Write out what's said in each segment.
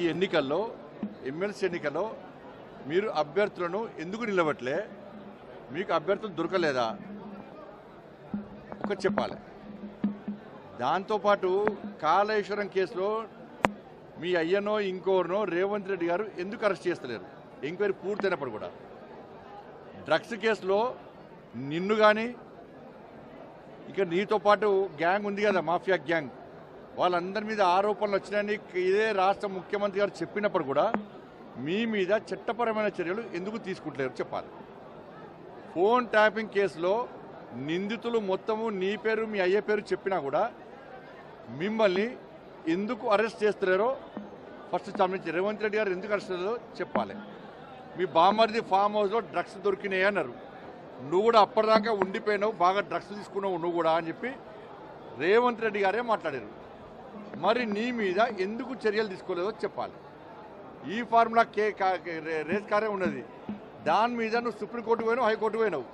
ఈ ఎన్నికల్లో ఎమ్మెల్సీ ఎన్నికల్లో మీరు అభ్యర్థులను ఎందుకు నిలబట్లే? మీకు అభ్యర్థులు దొరకలేదా? ఒకటి చెప్పాలి. దాంతోపాటు కాళేశ్వరం కేసులో మీ అయ్యనో ఇంకోనో రేవంత్ రెడ్డి గారు ఎందుకు అరెస్ట్ చేస్తలేరు? ఎంక్వైరీ పూర్తయినప్పుడు కూడా. డ్రగ్స్ కేసులో నిన్ను కానీ ఇక నీతో పాటు గ్యాంగ్ ఉంది కదా మాఫియా గ్యాంగ్. వాళ్ళందరి మీద ఆరోపణలు వచ్చినాయని ఇదే రాష్ట్ర ముఖ్యమంత్రి గారు చెప్పినప్పుడు కూడా మీ మీద చట్టపరమైన చర్యలు ఎందుకు తీసుకుంటలేరు చెప్పాలి. ఫోన్ ట్యాపింగ్ కేసులో నిందితులు మొత్తము నీ పేరు మీ అయ్య పేరు చెప్పినా కూడా మిమ్మల్ని ఎందుకు అరెస్ట్ చేస్తున్నారో ఫస్ట్ సంబంధించి రేవంత్ రెడ్డి గారు ఎందుకు అరెస్ట్ చేస్తారో చెప్పాలి. మీ బామర్ది ఫామ్ హౌస్లో డ్రగ్స్ దొరికినాయి అన్నారు. నువ్వు కూడా అప్పటిదాకా ఉండిపోయినావు బాగా డ్రగ్స్ తీసుకున్నావు నువ్వు కూడా అని చెప్పి రేవంత్ రెడ్డి గారే మాట్లాడారు. మరి నీ మీద ఎందుకు చర్యలు తీసుకోలేదో చెప్పాలి. ఈ ఫార్ములా కే కా- రే- రేస్ కారే ఉన్నది. దాని మీద నువ్వు సుప్రీంకోర్టు పోయినావు హైకోర్టు పోయినావు.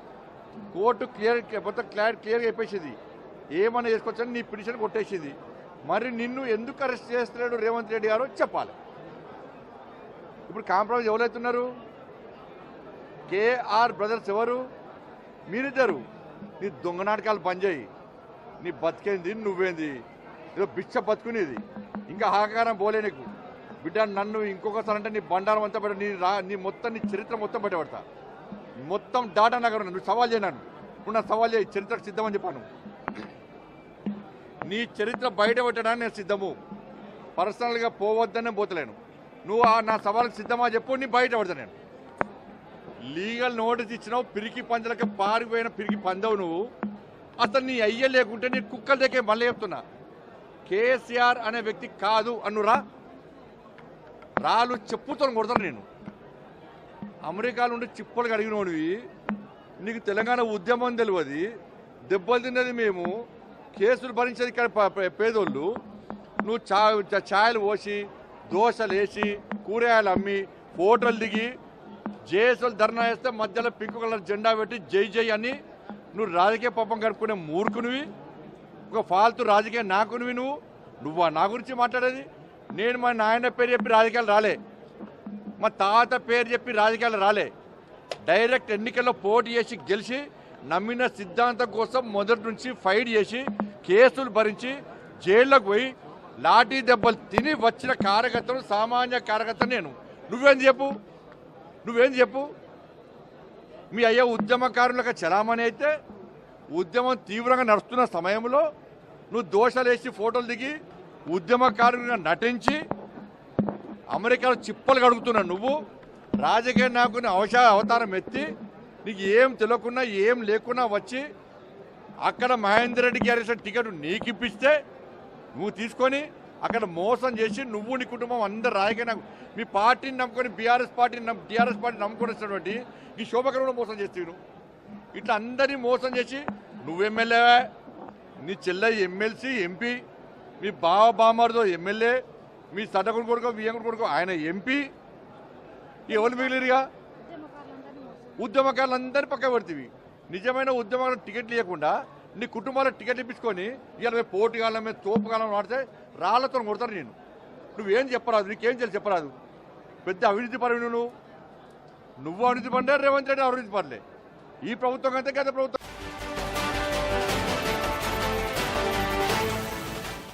కోర్టు క్లియర్ మొత్తం క్లారిటీ క్లియర్గా చెప్పేసింది. ఏమన్నా చేసుకోవచ్చని నీ పిటిషన్ కొట్టేసింది. మరి నిన్ను ఎందుకు అరెస్ట్ చేస్తున్నాడు రేవంత్ రెడ్డి గారు చెప్పాలి. ఇప్పుడు కాంప్రమైజ్ ఎవరైతున్నారు? కేఆర్ బ్రదర్స్ ఎవరు? మీరిద్దరు. నీ దొంగ నాటకాలు బంద్ చేయి. నీ బతికేంది నువ్వేంది? ఏదో బిచ్చ బతుకునేది. ఇంకా ఆకారం పోలే నీకు. బిడ్డ నన్ను ఇంకొకసారి అంటే నీ బండారం అంతా పెట్ట నీ రా నీ మొత్తం నీ చరిత్ర మొత్తం పెట్టబడతా మొత్తం డాటా నగర్ నువ్వు సవాల్ చేయను నువ్వు నా సవాల్ చేయి చరిత్రకు సిద్ధమని చెప్పాను. నీ చరిత్ర బయట పెట్టడానికి నేను సిద్ధము. పర్సనల్గా పోవద్దనే పోతలేను. నువ్వు నా సవాల్కి సిద్ధమా చెప్పు నీ బయట పడతా నేను. లీగల్ నోటీస్ ఇచ్చినావు పిరికి పంజలకి పారిపోయిన పిరికి పందవు నువ్వు. అసలు నీ అయ్య లేకుంటే నీ కుక్కల దగ్గర మళ్ళీ చెప్తున్నా. కేసీఆర్ అనే వ్యక్తి కాదు అన్నురా రాళ్ళు చెప్పుతో కొడతాను నేను. అమెరికా నుండి చిప్పలు కడిగినోడివి. నీకు తెలంగాణ ఉద్యమం తెలియదు. దెబ్బలు తిన్నది మేము. కేసులు భరించేది ఇక్కడ పేదోళ్ళు. నువ్వు చా ఛాయలు పోసి దోశలు వేసి కూరగాయలు అమ్మి ఫోటోలు దిగి జేసులు ధర్నా వేస్తే మధ్యలో పింక్ కలర్ జెండా పెట్టి జై జై అని నువ్వు రాజకీయ పాపం గడుపుకునే మూర్ఖునివి. ఒక ఫాల్తు రాజకీయ నాకునివి నువ్వు. నువ్వా నా గురించి మాట్లాడేది. నేను మా నాయన పేరు చెప్పి రాజకీయాలు రాలే. మా తాత పేరు చెప్పి రాజకీయాలు రాలే. డైరెక్ట్ ఎన్నికల్లో పోటీ చేసి గెలిచి నమ్మిన సిద్ధాంతం కోసం మొదటి నుంచి ఫైట్ చేసి కేసులు భరించి జైల్లోకి పోయి లాఠీ దెబ్బలు తిని వచ్చిన కార్యకర్తలు సామాన్య కార్యకర్త నేను. నువ్వేం చెప్పు? నువ్వేం చెప్పు? మీ అయ్యా ఉద్యమకారులకు చలామణి అయితే ఉద్యమం తీవ్రంగా నడుస్తున్న సమయంలో నువ్వు దోషాలు ఫోటోలు దిగి ఉద్యమకారునిగా నటించి అమెరికాలో చిప్పలు కడుగుతున్నావు నువ్వు రాజకీయ నాయకుని అవశ అవతారం ఎత్తి నీకు ఏం తెలియకున్నా ఏం లేకున్నా వచ్చి అక్కడ మహేందర్ రెడ్డి గారి టికెట్ నీకు ఇప్పిస్తే నువ్వు తీసుకొని అక్కడ మోసం చేసి నువ్వు నీ కుటుంబం అందరు రాజకీయ మీ పార్టీని నమ్ముకొని బీఆర్ఎస్ పార్టీని నమ్ టీఆర్ఎస్ పార్టీ నమ్ముకొని వచ్చినటువంటి ఈ శోభకరంలో మోసం చేస్తే నువ్వు. ఇట్లా అందరినీ మోసం చేసి నువ్వు ఎమ్మెల్యే నీ చెల్లె ఎమ్మెల్సీ ఎంపీ మీ బావ బామార్దో ఎమ్మెల్యే మీ సడకుడు కొడుకో వియ్యంకుడు కొడుకో ఆయన ఎంపీ ఎవరు మిగిలిరుగా? ఉద్యమకారులందరినీ పక్క పెడుతుంది. నిజమైన ఉద్యమాలకు టికెట్లు ఇవ్వకుండా నీ కుటుంబాలకు టికెట్లు ఇప్పించుకొని ఇవాళ మేము పోటీ కాలం మేము తోపు కాలం వాడితే రాళ్ళతో కొడతారు నేను. నువ్వేం చెప్పరాదు నీకేం చేయాలి చెప్పరాదు. పెద్ద అవినీతి పరువు నువ్వు. నువ్వు అవినీతి పడ్డా రేవంత్ రెడ్డి అవినీతి పడలే. ఈ ప్రభుత్వం కంటే గత ప్రభుత్వం